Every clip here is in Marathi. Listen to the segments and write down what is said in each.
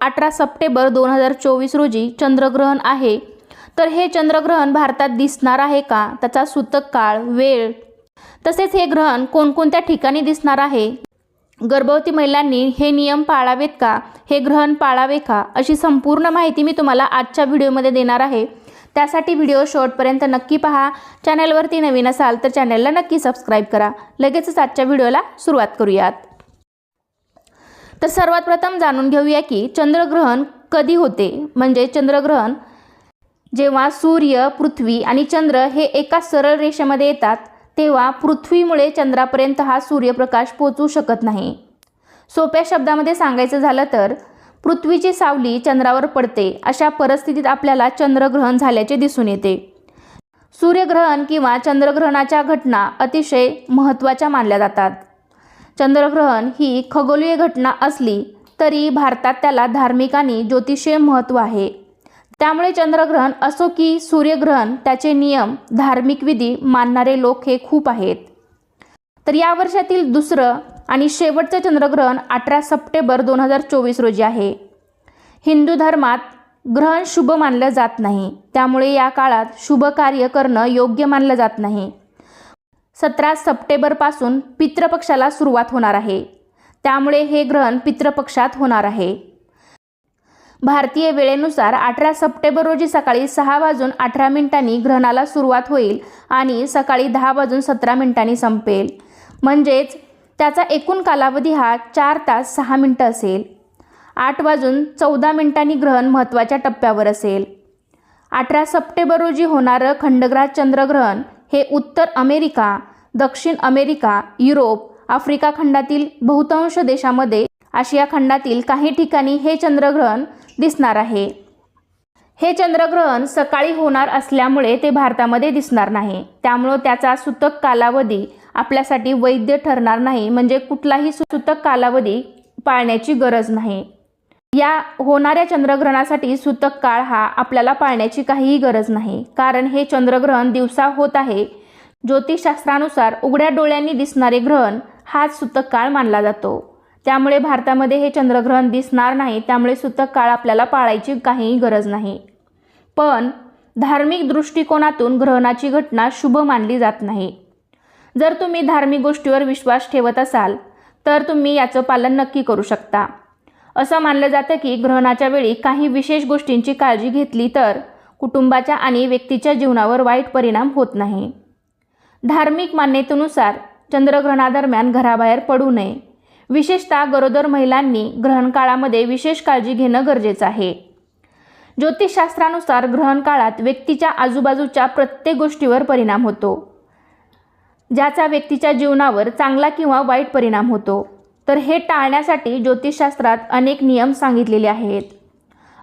अठरा सप्टेंबर दोन हजार चोवीस रोजी चंद्रग्रहण आहे. तर हे चंद्रग्रहण भारतात दिसणार आहे का? त्याचा सूतक काळ वेळ. तसेच हे ग्रहण कोणकोणत्या ठिकाणी दिसणार आहे? गर्भवती महिलांनी हे नियम पाळावेत का? हे ग्रहण पाळावे का? अशी संपूर्ण माहिती मी तुम्हाला आजच्या व्हिडिओमध्ये देणार आहे. त्यासाठी व्हिडिओ शॉर्टपर्यंत नक्की पहा. चॅनलवरती नवीन असाल तर चॅनलला नक्की सबस्क्राईब करा. लगेचच आजच्या व्हिडिओला सुरुवात करूयात. तर सर्वात प्रथम जाणून घेऊया की चंद्रग्रहण कधी होते? म्हणजे चंद्रग्रहण जेव्हा सूर्य पृथ्वी आणि चंद्र हे एका सरळ रेषेमध्ये येतात तेव्हा पृथ्वीमुळे चंद्रापर्यंत हा सूर्यप्रकाश पोचू शकत नाही. सोप्या शब्दामध्ये सांगायचं झालं तर पृथ्वीची सावली चंद्रावर पडते अशा परिस्थितीत आपल्याला चंद्रग्रहण झाल्याचे दिसून येते. सूर्यग्रहण किंवा चंद्रग्रहणाच्या घटना अतिशय महत्त्वाच्या मानल्या जातात. चंद्रग्रहण ही खगोलीय घटना असली तरी भारतात त्याला धार्मिक आणि ज्योतिषीय महत्त्व आहे. त्यामुळे चंद्रग्रहण असो की सूर्यग्रहण त्याचे नियम धार्मिक विधी मानणारे लोक हे खूप आहेत. तर या वर्षातील दुसरं आणि शेवटचं चंद्रग्रहण अठरा सप्टेंबर दोन हजार चोवीस रोजी आहे. हिंदू धर्मात ग्रहण शुभ मानलं जात नाही. त्यामुळे या काळात शुभ कार्य करणं योग्य मानलं जात नाही. सतरा सप्टेंबरपासून पितृपक्षाला सुरुवात होणार आहे. त्यामुळे हे ग्रहण पितृपक्षात होणार आहे. भारतीय वेळेनुसार अठरा सप्टेंबर रोजी सकाळी सहा वाजून अठरा मिनिटांनी ग्रहणाला सुरुवात होईल आणि सकाळी दहा वाजून सतरा मिनिटांनी संपेल. म्हणजेच त्याचा एकूण कालावधी हा चार तास सहा मिनटं असेल. आठ वाजून चौदा मिनिटांनी ग्रहण महत्त्वाच्या टप्प्यावर असेल. अठरा सप्टेंबर रोजी होणारं खंडग्रास चंद्रग्रहण हे उत्तर अमेरिका दक्षिण अमेरिका युरोप आफ्रिका खंडातील बहुतांश देशामध्ये आशिया खंडातील काही ठिकाणी हे चंद्रग्रहण दिसणार आहे. हे चंद्रग्रहण सकाळी होणार असल्यामुळे ते भारतामध्ये दिसणार नाही. त्यामुळं त्याचा सूतक कालावधी आपल्यासाठी वैध ठरणार नाही म्हणजे कुठलाही सूतक कालावधी पाळण्याची गरज नाही. या होणाऱ्या चंद्रग्रहणासाठी सूतक काळ हा आपल्याला पाळण्याची काहीही गरज नाही कारण हे चंद्रग्रहण दिवसा होत आहे ज्योतिषशास्त्रानुसार उघड्या डोळ्यांनी दिसणारे ग्रहण हाच सूतक काळ मानला जातो. त्यामुळे भारतामध्ये हे चंद्रग्रहण दिसणार नाही त्यामुळे सूतक काळ आपल्याला पाळायची काहीही गरज नाही. पण धार्मिक दृष्टिकोनातून ग्रहणाची घटना शुभ मानली जात नाही. जर तुम्ही धार्मिक गोष्टीवर विश्वास ठेवत असाल तर तुम्ही याचं पालन नक्की करू शकता. असं मानलं जातं की ग्रहणाच्या वेळी काही विशेष गोष्टींची काळजी घेतली तर कुटुंबाच्या आणि व्यक्तीच्या जीवनावर वाईट परिणाम होत नाही. धार्मिक मान्यतेनुसार चंद्रग्रहणादरम्यान घराबाहेर पडू नये. विशेषतः गरोदर महिलांनी ग्रहण काळामध्ये विशेष काळजी घेणं गरजेचं आहे. ज्योतिषशास्त्रानुसार ग्रहण काळात व्यक्तीच्या आजूबाजूच्या प्रत्येक गोष्टीवर परिणाम होतो. ज्याचा व्यक्तीच्या जीवनावर चांगला किंवा वाईट परिणाम होतो. तर हे टाळण्यासाठी ज्योतिषशास्त्रात अनेक नियम सांगितलेले आहेत.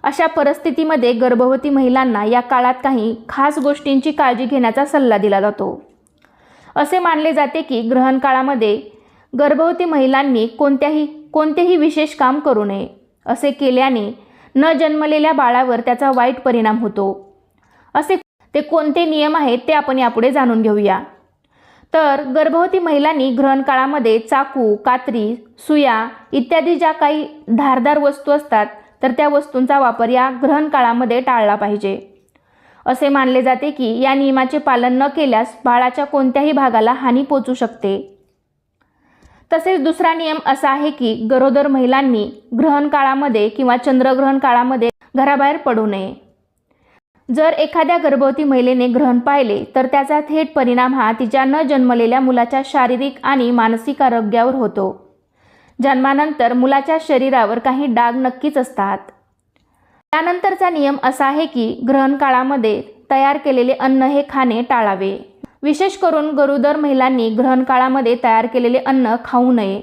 अशा परिस्थितीमध्ये गर्भवती महिलांना या काळात काही खास गोष्टींची काळजी घेण्याचा सल्ला दिला जातो. असे मानले जाते की ग्रहण काळामध्ये गर्भवती महिलांनी कोणत्याही कोणतेही विशेष काम करू नये. असे केल्याने न जन्मलेल्या बाळावर त्याचा वाईट परिणाम होतो. असे ते कोणते नियम आहेत ते आपण यापुढे जाणून घेऊया. तर गर्भवती महिलांनी ग्रहण काळामध्ये चाकू कात्री सुया इत्यादी ज्या काही धारदार वस्तू असतात तर त्या वस्तूंचा वापर या ग्रहण काळामध्ये टाळला पाहिजे. असे मानले जाते की या नियमाचे पालन न केल्यास बाळाच्या कोणत्याही भागाला हानी पोचू शकते. तसेच दुसरा नियम असा आहे की गरोदर महिलांनी ग्रहण काळामध्ये किंवा चंद्रग्रहण काळामध्ये घराबाहेर पडू नये. जर एखाद्या गर्भवती महिलेने ग्रहण पाहिले तर त्याचा थेट परिणाम हा तिच्या न जन्मलेल्या मुलाच्या शारीरिक आणि मानसिक आरोग्यावर होतो. जन्मानंतर मुलाच्या शरीरावर काही डाग नक्कीच असतात. त्यानंतरचा नियम असा आहे की ग्रहण काळामध्ये तयार केलेले अन्न हे खाणे टाळावे. विशेष करून गरोदर महिलांनी ग्रहण काळामध्ये तयार केलेले अन्न खाऊ नये.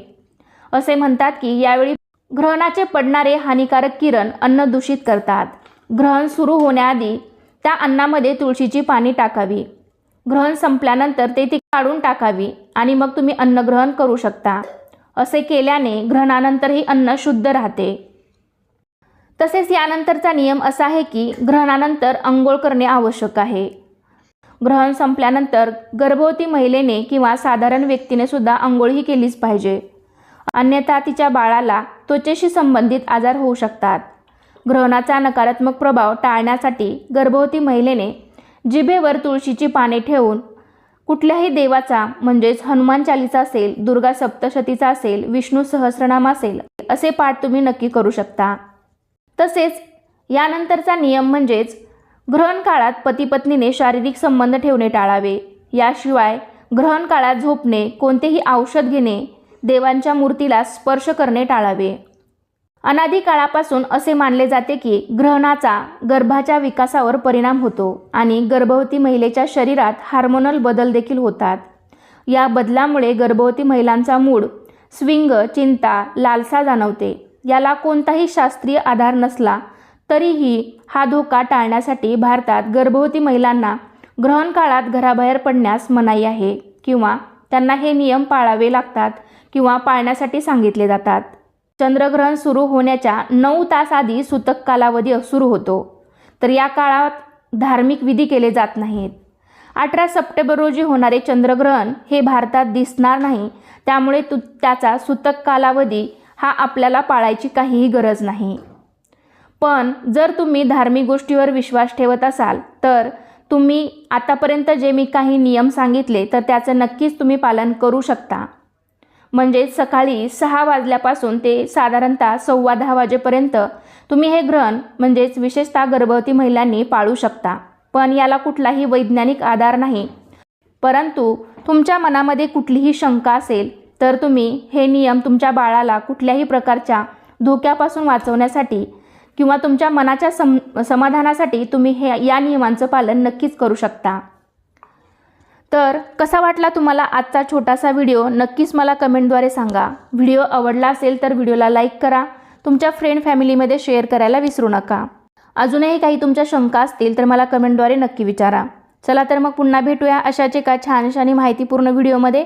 असे म्हणतात की यावेळी ग्रहणाचे पडणारे हानिकारक किरण अन्न दूषित करतात. ग्रहण सुरू होण्याआधी त्या अन्नामध्ये तुळशीची पाणी टाकावी. ग्रहण संपल्यानंतर ते ती काढून टाकावी आणि मग तुम्ही अन्न ग्रहण करू शकता. असे केल्याने ग्रहणानंतरही अन्न शुद्ध राहते. तसेच यानंतरचा नियम असा आहे की ग्रहणानंतर अंघोळ करणे आवश्यक आहे. ग्रहण संपल्यानंतर गर्भवती महिलेने किंवा साधारण व्यक्तीने सुद्धा आंघोळही केलीच पाहिजे. अन्यथा तिच्या बाळाला त्वचेशी संबंधित आजार होऊ शकतात. ग्रहणाचा नकारात्मक प्रभाव टाळण्यासाठी गर्भवती महिलेने जिभेवर तुळशीची पाने ठेवून कुठल्याही देवाचा म्हणजेच हनुमान चालीसा असेल दुर्गा सप्तशतीचा असेल विष्णू सहस्रनाम असेल असे पाठ तुम्ही नक्की करू शकता. तसेच यानंतरचा नियम म्हणजेच ग्रहण काळात पतीपत्नीने शारीरिक संबंध ठेवणे टाळावे. याशिवाय ग्रहण काळात झोपणे कोणतेही औषध घेणे देवांच्या मूर्तीला स्पर्श करणे टाळावे. अनादी काळापासून असे मानले जाते की ग्रहणाचा गर्भाच्या विकासावर परिणाम होतो आणि गर्भवती महिलेच्या शरीरात हार्मोनल बदल देखील होतात. या बदलामुळे गर्भवती महिलांचा मूड स्विंग चिंता लालसा जाणवते. याला कोणताही शास्त्रीय आधार नसला तरीही हा धोका टाळण्यासाठी भारतात गर्भवती महिलांना ग्रहण काळात घराबाहेर पडण्यास मनाई आहे किंवा त्यांना हे नियम पाळावे लागतात किंवा पाळण्यासाठी सांगितले जातात. चंद्रग्रहण सुरू होण्याच्या नऊ तास आधी सूतक कालावधी सुरू होतो. तर या काळात धार्मिक विधी केले जात नाहीत. अठरा सप्टेंबर रोजी होणारे चंद्रग्रहण हे भारतात दिसणार नाही त्यामुळे तु त्याचा सूतक कालावधी हा आपल्याला पाळायची काहीही गरज नाही. पण जर तुम्ही धार्मिक गोष्टीवर विश्वास ठेवत असाल तर तुम्ही आतापर्यंत जे मी काही नियम सांगितले तर त्याचं नक्कीच तुम्ही पालन करू शकता. म्हणजे सकाळी सहा वाजल्यापासून ते साधारणतः सव्वा दहा वाजेपर्यंत तुम्ही हे ग्रहण म्हणजेच विशेषतः गर्भवती महिलांनी पाळू शकता. पण याला कुठलाही वैज्ञानिक आधार नाही. परंतु तुमच्या मनामध्ये कुठलीही शंका असेल तर तुम्ही हे नियम तुमच्या बाळाला कुठल्याही प्रकारच्या धोक्यापासून वाचवण्यासाठी किंवा तुमच्या मनाच्या सम समाधानासाठी तुम्ही हे या नियमांचं पालन नक्कीच करू शकता. तर कसा वाटला तुम्हाला आजचा छोटासा व्हिडिओ? नक्कीच मला कमेंटद्वारे सांगा. व्हिडिओ आवडला असेल तर व्हिडिओला लाईक करा. तुमच्या फ्रेंड फॅमिलीमध्ये शेअर करायला विसरू नका. अजूनही काही तुमच्या शंका असतील तर मला कमेंटद्वारे नक्की विचारा. चला तर मग पुन्हा भेटूया अशाच एका छानशानी माहितीपूर्ण व्हिडिओमध्ये.